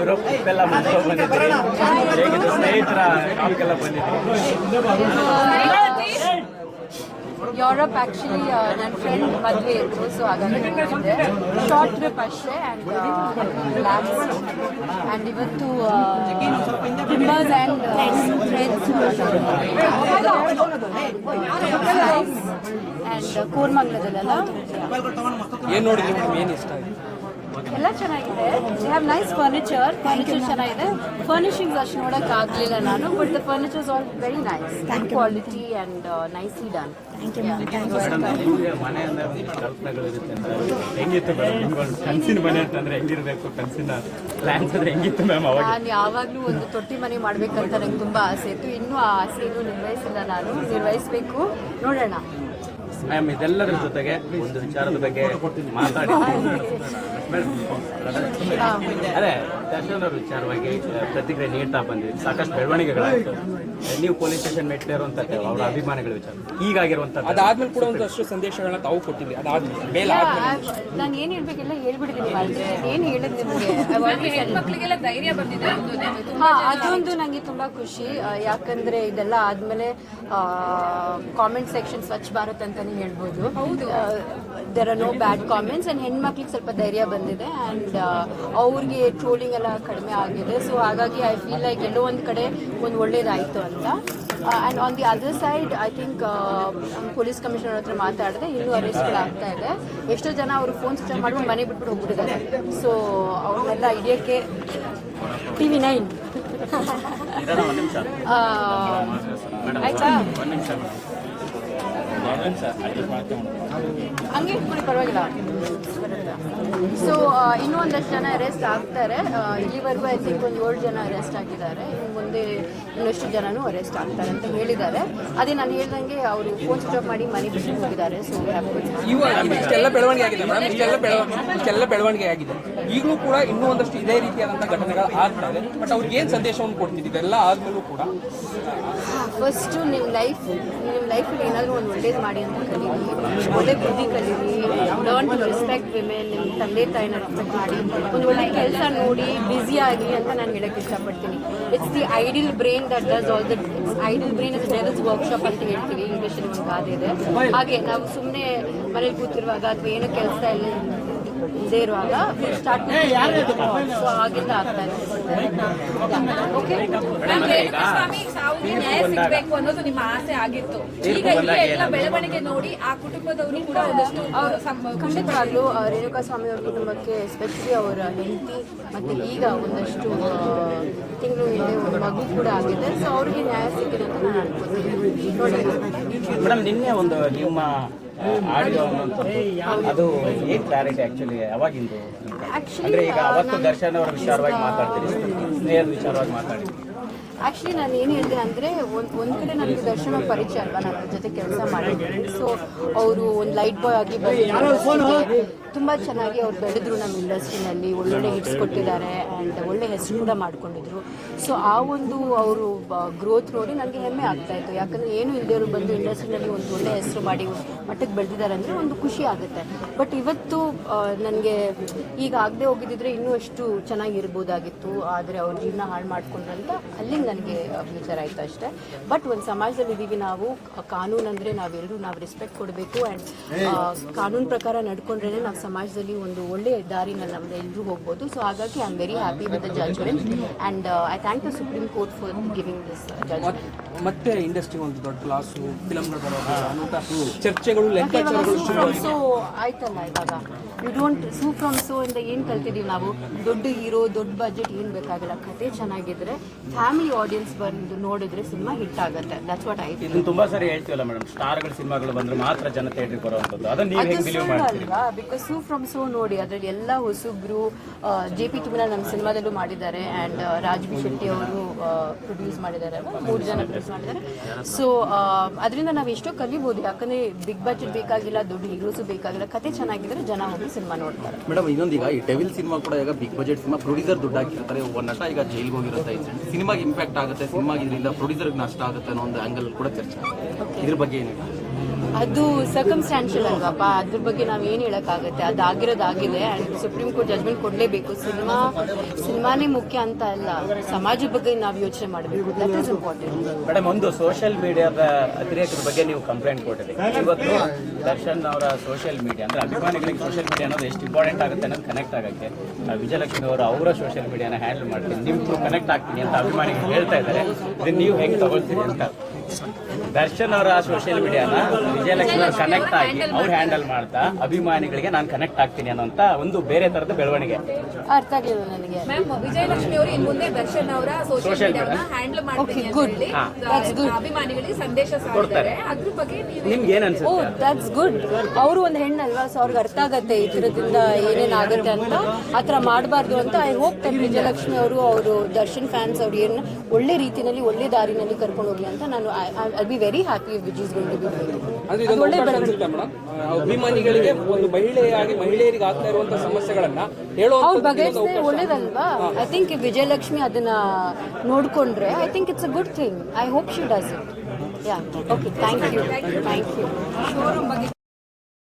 Europe ಎಲ್ಲ ಮುಗಿಸ್ಕೊಂಡು ಬಂದಿದ್ರಿ ಹೇಗಿತ್ತು ಸ್ನೇಹಿತರ ಟಾಪ್ಗೆಲ್ಲ ಬಂದಿದ್ರಿ ಯುರೋಪ್ ಆ್ಯಕ್ಚುಲಿ ನನ್ನ ಫ್ರೆಂಡ್ ಮದುವೆ ಇತ್ತು ಸೊ ಹಾಗಾಗಿ ಶಾರ್ಟ್ ಟ್ರಿಪ್ ಅಷ್ಟೇ ಆ್ಯಂಡ್ ಆ್ಯಂಡ್ ಇವತ್ತು ಟಿಂಬರ್ಸ್ ಆ್ಯಂಡ್ ಫ್ರೆಂಡ್ಸ್ ಆ್ಯಂಡ್ ಕೂರ್ಮಂಗ್ಲದಲ್ಲೆಲ್ಲ. ಏನು ನೋಡಿದ್ರಿ ಮೇಡಮ್ ಏನು ಇಷ್ಟ? ಆಯ್ತು ಎಲ್ಲ ಚೆನ್ನಾಗಿದೆ. You have nice furniture furniture ಚೆನ್ನಾಗಿದೆ. ಫರ್ನಿಶಿಂಗ್ಸ್ ಅಷ್ಟು ನೋಡಕ್ ಆಗಲಿಲ್ಲ ನಾನು but the furnitures all very nice quality and nicely done ನಿಮ್ಗೆ ಮನೆ ಅಂದ್ರೆ ಒಂದು ಕಲ್ಪನೆಗಳು ಇರುತ್ತೆ ಅಂತ ಹೆಂಗಿತ್ತು ಮೇಡಮ್ ನಿಮ್ಗೊಂದು ಮನೆ ಅಂತಂದ್ರೆ ಹೆಂಗಿರ್ಬೇಕು? ಕನಸಿನ ಪ್ಲಾನ್ಸ್ ಅಂದ್ರೆ ಹೆಂಗಿತ್ತು ಮ್ಯಾಮ್ ನಾನು ಯಾವಾಗಲೂ ಒಂದು ತೊಟ್ಟಿ ಮನೆ ಮಾಡ್ಬೇಕಂತ ನಂಗೆ ತುಂಬ ಆಸೆ ಇತ್ತು. ಇನ್ನೂ ಆ ಆಸೆಯನ್ನು ನಿರ್ವಹಿಸಿಲ್ಲ ನಾನು. ನಿರ್ವಹಿಸಬೇಕು. ನೋಡೋಣ. ಮ್ಯಾಮ್ ಇದೆಲ್ಲದರ ಜೊತೆಗೆ ಒಂದು ವಿಚಾರದ ಬಗ್ಗೆ ಮಾತಾಡಿ. ಅದೇ ದರ್ಶನ್ ಅವ್ರ ವಿಚಾರವಾಗಿ ಪ್ರತಿಕ್ರಿಯೆ ನೀಡ್ತಾ ಬಂದ್ವಿ. ಸಾಕಷ್ಟು ಬೆಳವಣಿಗೆಗಳಾಯ್ತು. ನೀವು ಪೊಲೀಸ್ ಸ್ಟೇಷನ್ ಮೆಟ್ಲಿರುವಂತ ಅವರ ಅಭಿಮಾನಿಗಳ ವಿಚಾರ. ಈಗಾಗಿರುವಂತ ಅದಾದ್ಮೇಲೆ ಕೂಡ ಒಂದಷ್ಟು ಸಂದೇಶಗಳನ್ನ ತಾವು ಕೊಟ್ಟಿದ್ವಿ ಅದಾದ್ಮೇಲೆ ಮೇಲೆ ನಾನು ಏನು ಹೇಳ್ಬೇಕೆಲ್ಲ ಹೇಳ್ಬಿಟ್ಟಿದ್ದೀನಿ ಏನು ಹೇಳಿದ್ ನಿಮಗೆ? ಧೈರ್ಯ ಬಂದಿದೆ ಹಾ ಅದೊಂದು ನನಗೆ ತುಂಬಾ ಖುಷಿ. ಯಾಕಂದ್ರೆ ಇದೆಲ್ಲ ಆದ್ಮೇಲೆ ಕಾಮೆಂಟ್ ಸೆಕ್ಷನ್ ಸ್ವಚ್ಛ ಭಾರತ್ ಅಂತಾನೆ ಹೇಳ್ಬೋದು. ಹೌದು. There are no bad comments and ಹೆಣ್ಮಕ್ಳಿಗೆ ಸ್ವಲ್ಪ ಧೈರ್ಯ ಬಂದಿದೆ ಆ್ಯಂಡ್ ಅವ್ರಿಗೆ ಟ್ರೋಲಿಂಗ್ ಎಲ್ಲ ಕಡಿಮೆ ಆಗಿದೆ. ಸೊ ಹಾಗಾಗಿ ಐ ಫೀಲ್ ಲೈಕ್ ಎಲ್ಲೋ ಒಂದು ಕಡೆ ಒಂದು ಒಳ್ಳೇದಾಯಿತು ಅಂತ. And on the other side I think police commissioner ಹತ್ರ ಮಾತಾಡಿದೆ ಇನ್ನೂ ಅರೆಸ್ಟ್ಗಳಾಗ್ತಾ ಇದೆ. ಎಷ್ಟೋ ಜನ ಅವರು ಫೋನ್ ಸ್ವಿಚ್ ಮಾಡ್ಕೊಂಡು ಮನೆ ಬಿಟ್ಬಿಟ್ಟು ಹೋಗ್ಬಿಟ್ಟಿದ್ದಾರೆ. ಸೊ ಅವ್ರನ್ನೆಲ್ಲ ಹಿಡಿಯೋಕ್ಕೆ ಟಿ ವಿ ನೈನ್ ಆಯ್ತಾ? ಒಂದು ನಿಮಿಷ. ಹಂಗೆ ಇಟ್ಕೊಳ್ಳಿ ಪರವಾಗಿಲ್ಲ ಸೊ ಇನ್ನೂ ಒಂದಷ್ಟು ಜನ ಅರೆಸ್ಟ್ ಆಗ್ತಾರೆ. ಇಲ್ಲಿವರೆಗೂ ಐ ತಿಂಕ್ ಒಂದು ಏಳು ಜನ ಅರೆಸ್ಟ್ ಆಗಿದ್ದಾರೆ. ಇನ್ನು ಮುಂದೆ ಇನ್ನಷ್ಟು ಜನನೂ ಅರೆಸ್ಟ್ ಆಗ್ತಾರೆ ಅಂತ ಹೇಳಿದ್ದಾರೆ. ಅದೇ ನಾನು ಹೇಳ್ದಂಗೆ ಅವರು ಫೋನ್ ಸ್ಟಾಪ್ ಮಾಡಿ ಮನೆ ಬಿಟ್ಟು ಹೋಗಿದ್ದಾರೆ. ಸೊ ಇಷ್ಟೆಲ್ಲ ಬೆಳವಣಿಗೆ ಆಗಿದೆ ಮ್ಯಾಮ್. ಇಷ್ಟೆಲ್ಲ ಬೆಳವಣಿಗೆ ಇಷ್ಟೆಲ್ಲ ಬೆಳವಣಿಗೆ ಆಗಿದೆ. ಈಗಲೂ ಕೂಡ ಇನ್ನೂ ಒಂದಷ್ಟು ಇದೇ ರೀತಿಯಾದಂಥ ಘಟನೆಗಳು ಆಗ್ತವೆ ಬಟ್ ಅವ್ರಿಗೆ ಏನು ಸಂದೇಶವನ್ನು ಕೊಡ್ತಿದ್ದೀವಿ ಎಲ್ಲ ಆದ್ಮೇಲೂ ಕೂಡ. ಫಸ್ಟು ನಿಮ್ಮ ಲೈಫ್ ನಿಮ್ಮ ಲೈಫಲ್ಲಿ ಏನಾದರೂ ಒಂದು ಒಳ್ಳೇದು ಮಾಡಿ ಅಂತ ಕಲೀರಿ ಒಳ್ಳೆ ಬುದ್ಧಿ ಕಲೀರಿ ಲರ್ನ್ ಟು ರೆಸ್ಪೆಕ್ಟ್ ವಿಮೆನ್ ನಿಮ್ಮ ತಂದೆ ತಾಯಿನ ರೆಸ್ಪೆಕ್ಟ್ ಮಾಡಿ, ಒಂದು ಒಳ್ಳೆ ಕೆಲಸ ನೋಡಿ ಬ್ಯುಸಿ ಆಗಿ ಅಂತ ನಾನು ಹೇಳಕ್ಕೆ ಇಷ್ಟಪಡ್ತೀನಿ. It's the ideal brain that does all the ideal brain is devil's workshop ಅಂತ ಹೇಳ್ತೀವಿ. ಇಂಗ್ಲೀಷಲ್ಲಿ ಒಂದು ಗಾದೆ ಇದೆ. ಹಾಗೆ ನಾವು ಸುಮ್ಮನೆ ಮನೇಲಿ ಕೂತಿರುವಾಗ ಅಥವಾ ಏನು ಕೆಲಸ ಇಲ್ಲ ಇದೇ ಇರುವಾಗ ಸ್ಟಾರ್ಟ್ ಸೊ ಆಗಿಂದ ಆಗ್ತಾ ಇದೆ. ನ್ಯಾಯ ಸಿಗಬೇಕು ಅನ್ನೋದು ನಿಮ್ಮ ಆಸೆ ಆಗಿತ್ತು. ಈಗ ಎಲ್ಲ ಬೆಳವಣಿಗೆ ನೋಡಿ ಆ ಕುಟುಂಬದವರು ಕೂಡ ಒಂದಷ್ಟು ಅವರು ಖಂಡಿತವಾಗ್ಲೂ ರೇಣುಕಾ ಸ್ವಾಮಿ ಅವ್ರ ಕುಟುಂಬಕ್ಕೆ ಎಸ್ಪೆಷಲಿ ಅವರ ಹೆಂಡತಿ ಮತ್ತೆ ಈಗ ಒಂದಷ್ಟು ತಿಂಗಳು ಹಿಂದೆ ಒಂದು ಮಗು ಕೂಡ ಆಗಿದೆ. ಸೊ ಅವ್ರಿಗೆ ನ್ಯಾಯ ಸಿಕ್ಕಿದೆ ಅಂತ ನಾನು ಅನ್ಕೋತೀನಿ. ಮೇಡಮ್ ನಿನ್ನೆ ಒಂದು ನಿಮ್ಮ ಆಡಿಯೋ ಅದು ಏನ್ ಕ್ಲಾರಿಟಿ ಆಕ್ಚುಲಿ ಯಾವಾಗಿಂದು ಅಂದ್ರೆ ಈಗ ಅವತ್ತು ದರ್ಶನ್ ಅವರ ವಿಚಾರವಾಗಿ ಮಾತಾಡ್ತೀರಿ ಸ್ನೇಹದ ವಿಚಾರವಾಗಿ ಮಾತಾಡಿದ್ರಿ ಆ್ಯಕ್ಚುಲಿ ನಾನು ಏನು ಹೇಳಿದೆ ಅಂದರೆ ಒಂದು ಒಂದು ಕಡೆ ನನಗೆ ದರ್ಶನ ಪರಿಚಯ ಅಲ್ವಾ ನನ್ನ ಜೊತೆ ಕೆಲಸ ಮಾಡಿದ್ದೀನಿ ಸೊ ಅವರು ಒಂದು ಲೈಟ್ ಬಾಯ್ ಆಗಿ ಬಂದು ತುಂಬ ಚೆನ್ನಾಗಿ ಅವ್ರು ಬೆಳೆದ್ರು ನಮ್ಮ ಇಂಡಸ್ಟ್ರಿನಲ್ಲಿ, ಒಳ್ಳೊಳ್ಳೆ ಹಿಟ್ಸ್ ಕೊಟ್ಟಿದ್ದಾರೆ ಆ್ಯಂಡ್ ಒಳ್ಳೆ ಹೆಸರು ಕೂಡ ಮಾಡ್ಕೊಂಡಿದ್ರು. ಸೊ ಆ ಒಂದು ಅವರು ಗ್ರೋತ್ ನೋಡಿ ನನಗೆ ಹೆಮ್ಮೆ ಆಗ್ತಾ ಇತ್ತು. ಯಾಕಂದರೆ ಏನು ಇಲ್ದೇವರು ಬಂದು ಇಂಡಸ್ಟ್ರಿನಲ್ಲಿ ಒಂದು ಒಳ್ಳೆ ಹೆಸರು ಮಾಡಿ ಮಟ್ಟಕ್ಕೆ ಬೆಳೆದಿದ್ದಾರೆ ಅಂದರೆ ಒಂದು ಖುಷಿ ಆಗುತ್ತೆ. ಬಟ್ ಇವತ್ತು ನನಗೆ ಈಗ ಆಗದೆ ಹೋಗಿದ್ದಿದ್ರೆ ಇನ್ನೂ ಅಷ್ಟು ಚೆನ್ನಾಗಿರ್ಬೋದಾಗಿತ್ತು. ಆದರೆ ಅವ್ರ ಜೀವನ ಹಾಳು ಮಾಡ್ಕೊಂಡ್ರು ಅಂತ ಅಲ್ಲಿಗೆ ನನಗೆ ವಿಚಾರ ಆಯಿತು ಅಷ್ಟೇ. ಬಟ್ ಒಂದು ಸಮಾಜದಲ್ಲಿ ಇದ್ದೀವಿ ನಾವು ಕಾನೂನು ಅಂದರೆ ನಾವೆಲ್ಲರೂ ನಾವು ರೆಸ್ಪೆಕ್ಟ್ ಕೊಡಬೇಕು ಆ್ಯಂಡ್ ಕಾನೂನು ಪ್ರಕಾರ ನಡ್ಕೊಂಡ್ರೇ ನಾವು ಸಮಾಜದಲ್ಲಿ ಒಂದು ಒಳ್ಳೆಯ ದಾರಿನ ನಮ್ದು ಎಲ್ಲರೂ ಹೋಗ್ಬೋದು. ಸೊ ಹಾಗಾಗಿ I am very happy with the judgment and I thank the Supreme Court for giving this judgment ಮತ್ತೆ ಇಂಡಸ್ಟ್ರಿ ಒಂದು ದೊಡ್ಡ ಕ್ಲಾಸ್ ಫಿಲಮ್ಗಳು ಬರೋದು ಚರ್ಚೆಗಳು. ಸೊ ಆಯ್ತಲ್ಲ ಇವಾಗ. You don't Su from So ಇಂದ ಏನು ಕಲ್ತಿದ್ದೀವಿ ನಾವು? ದೊಡ್ಡ ಹೀರೋ ದೊಡ್ಡ ಬಜೆಟ್ ಏನು ಬೇಕಾಗಿಲ್ಲ. ಕತೆ ಚೆನ್ನಾಗಿದ್ರೆ ಫ್ಯಾಮಿಲಿ ಆಡಿಯನ್ಸ್ ಬಂದು ನೋಡಿದ್ರೆ ಸಿನಿಮಾ ಹಿಟ್ ಆಗುತ್ತೆ. ದಟ್ಸ್ ವಾಟ್ ಐ ಇದು ತುಂಬಾ ಸರಿ ಹೇಳ್ತೀವಲ್ಲ ಮೇಡಮ್ ಸ್ಟಾರ್ಗಳ ಸಿನಿಮಾಗಳು ಬಂದ್ರೆ ಮಾತ್ರ ಜನ ಥಿಯೇಟ್ರಿಗೆ ಬರುವಂಥದ್ದು. ಅದನ್ನ ನೀವು ಹೇಗೆ ಬಿಲೀವ್ ಮಾಡ್ತೀರಿ? ಬಿಕಾಸ್ ಸೂ ಫ್ರಮ್ ಸೋ ನೋಡಿ, ಅದರಲ್ಲಿ ಎಲ್ಲ ಹೊಸಬ್ರು ಜೆ ಪಿ ತುಮಲ ನಮ್ಮ ಸಿನಿಮಾದಲ್ಲೂ ಮಾಡಿದ್ದಾರೆ ಆ್ಯಂಡ್ ರಾಜ್ ಬಿ ಶೆಟ್ಟಿ ಅವರು ಪ್ರೊಡ್ಯೂಸ್ ಮಾಡಿದ್ದಾರೆ. ಮೂರು ಜನ ಪ್ರೊಡ್ಯೂಸ್ ಮಾಡಿದ್ದಾರೆ. ಸೊ ಅದರಿಂದ ನಾವು ಎಷ್ಟೋ ಕಲಿಬೋದು. ಯಾಕಂದರೆ ಬಿಗ್ ಬಜೆಟ್ ಬೇಕಾಗಿಲ್ಲ, ದೊಡ್ಡ ಹೀರೋಸು ಬೇಕಾಗಿಲ್ಲ, ಕತೆ ಚೆನ್ನಾಗಿದ್ರೆ ಜನ ಹೋಗಿ ಸಿನಿಮಾ ನೋಡ್ತಾರೆ. ಮೇಡಮ್ ಇನ್ನೊಂದೀಗ ಈ ಟೆವಿಲ್ ಸಿನಿಮಾ ಕೂಡ ಈಗ ಬಿಗ್ ಬಜೆಟ್ ಸಿನಿಮಾ ಪ್ರೊಡ್ಯೂಸರ್ ದುಡ್ಡು ಹಾಕಿರ್ತಾರೆ. ಒಬ್ಬ ನಟ ಈಗ ಜೈಲ್ಗೆ ಹೋಗಿರುತ್ತೆ. ಸಿನಿಮಾಗೆ ಇಂಪ್ಯಾಕ್ಟ್ ಆಗುತ್ತೆ, ಸಿನಿಮಾಗೆ ಇದರಿಂದ ಪ್ರೊಡ್ಯೂಸರ್ಗೆ ನಷ್ಟ ಆಗುತ್ತೆ ಅನ್ನೋ ಒಂದು ಆ್ಯಂಗಲ್ ಕೂಡ ಚರ್ಚೆ. ಇದ್ರ ಬಗ್ಗೆ ಏನಿಲ್ಲ ಅದು ಸರ್ಕಮ್ಸ್ಟ್ಯಾನ್ಷಿಯಲ್ ಅಲ್ವಾಪ್ಪ ಅದ್ರ ಬಗ್ಗೆ ನಾವು ಏನು ಹೇಳಕ್ಕಾಗತ್ತೆ? ಅದು ಆಗಿರೋದಾಗಿದೆ ಆ್ಯಂಡ್ ಸುಪ್ರೀಂ ಕೋರ್ಟ್ ಜಜ್ಮೆಂಟ್ ಕೊಡಲೇಬೇಕು. ಸಿನಿಮಾ, ಸಿನಿಮಾನೇ ಮುಖ್ಯ ಅಂತ ಅಲ್ಲ. ಸಮಾಜದ ಬಗ್ಗೆ ನಾವು ಯೋಚನೆ ಮಾಡಬೇಕು. ದಟ್ ಇಸ್ ಇಂಪಾರ್ಟೆಂಟ್ ಮೇಡಮ್ ಒಂದು ಸೋಷಿಯಲ್ ಮೀಡಿಯಾದ ಅತಿರೇಕದ ಬಗ್ಗೆ ನೀವು ಕಂಪ್ಲೇಂಟ್ ಕೊಟ್ಟಿದೆ ಇವತ್ತು ದರ್ಶನ್ ಅವರ ಸೋಷಿಯಲ್ ಮೀಡಿಯಾ ಅಂದ್ರೆ ಅಭಿಮಾನಿಗಳಿಗೆ ಸೋಷಿಯಲ್ ಮೀಡಿಯಾ ಅನ್ನೋದು ಎಷ್ಟು ಇಂಪಾರ್ಟೆಂಟ್ ಆಗುತ್ತೆ ಅನ್ನೋದು ಕನೆಕ್ಟ್ ಆಗಕ್ಕೆ ವಿಜಯಲಕ್ಷ್ಮಿ ಅವರು ಅವರ ಸೋಷಿಯಲ್ ಮೀಡಿಯಾನ ಹ್ಯಾಂಡಲ್ ಮಾಡ್ತೀನಿ. ನಿಮ್ಮ ಕನೆಕ್ಟ್ ಆಗ್ತೀನಿ ಅಂತ ಅಭಿಮಾನಿಗಳು ಹೇಳ್ತಾ ಇದ್ದಾರೆ. ನೀವು ಹೆಂಗೆ ತಗೊಳ್ತೀರಿ ಅಂತ. ದರ್ಶನ್ ಅವರ ಸೋಷಿಯಲ್ ಮೀಡಿಯಾನ ವಿಜಯಲಕ್ಷ್ಮಿ ಅವ್ರು ಕನೆಕ್ಟ್ ಆಗಿ ಅವ್ರು ಹ್ಯಾಂಡಲ್ ಮಾಡ್ತಾ ಅಭಿಮಾನಿಗಳಿಗೆ ನಾನು ಕನೆಕ್ಟ್ ಆಗ್ತೀನಿ ಅನ್ನೋಂತ ಒಂದು ಬೇರೆ ತರದ ಬೆಳವಣಿಗೆ. ಅರ್ಥ ಆಗಲಿಲ್ಲ ನನಗೆ. ಮ್ಯಾಮ್ ವಿಜಯಲಕ್ಷ್ಮಿ ಅವರು ಇನ್ ಮುಂದೆ ದರ್ಶನ್ ಅವರ ಸೋಷಿಯಲ್ ಮೀಡಿಯಾನ ಹ್ಯಾಂಡಲ್ ಮಾಡ್ತೀನಿ ಅಂತ good. ಹೇಳಿ ಅಭಿಮಾನಿಗಳಿಗೆ ಸಂದೇಶ ಕೊಡ್ತಾರೆ. ಅದ್ರ ಬಗ್ಗೆ ನೀವು ನಿಮ್ಗೆ ಏನ್ ಓ ಅನ್ಸುತ್ತೆ ದಟ್ಸ್ ಗುಡ್ ಅವರು ಒಂದು ಹೆಣ್ಣಲ್ವಾ? ಸೊ ಅವ್ರಿಗೆ ಅರ್ಥ ಆಗತ್ತೆ ಈ ಥರದಿಂದ ಏನೇನಾಗುತ್ತೆ ಅಂತ. ಆತರ ಥರ ಮಾಡಬಾರ್ದು ಅಂತ ಐ ಹೋಪ್ ತಮ್ಮ ವಿಜಯಲಕ್ಷ್ಮಿ ಅವರು ಅವರು ದರ್ಶನ್ ಫ್ಯಾನ್ಸ್ ಅವ್ರು ಏನು ಒಳ್ಳೆ ರೀತಿಯಲ್ಲಿ ಒಳ್ಳೆ ದಾರಿನಲ್ಲಿ ಕರ್ಕೊಂಡು ಹೋಗ್ಲಿ ಅಂತ ನಾನು I be very happy which is going to be ಅಂದ್ರೆ ಇದೊಂದು ಒಳ್ಳೆ ಬೆಳವಣಿಗೆ. ಅನ್ಸುತ್ತೆ ಮೇಡಮ್. ಅಭಿಮಾನಿಗಳಿಗೆ ಒಂದು ಮಹಿಳೆಯಾಗಿ ಮಹಿಳೆಯರಿಗೆ ಆಗ್ತಾ ಇರುವಂತ ಸಮಸ್ಯೆಗಳನ್ನ ಅವ್ರು ಹೇಳುವಂತ ಬಗೆಹರಿಸಿದ್ರೆ ಒಳ್ಳೇದಲ್ವಾ? ಐ ಥಿಂಕ್ ವಿಜಯಲಕ್ಷ್ಮಿ ಅದನ್ನ ನೋಡ್ಕೊಂಡ್ರೆ I think it's a good thing I hope she does it yeah okay thank you thank you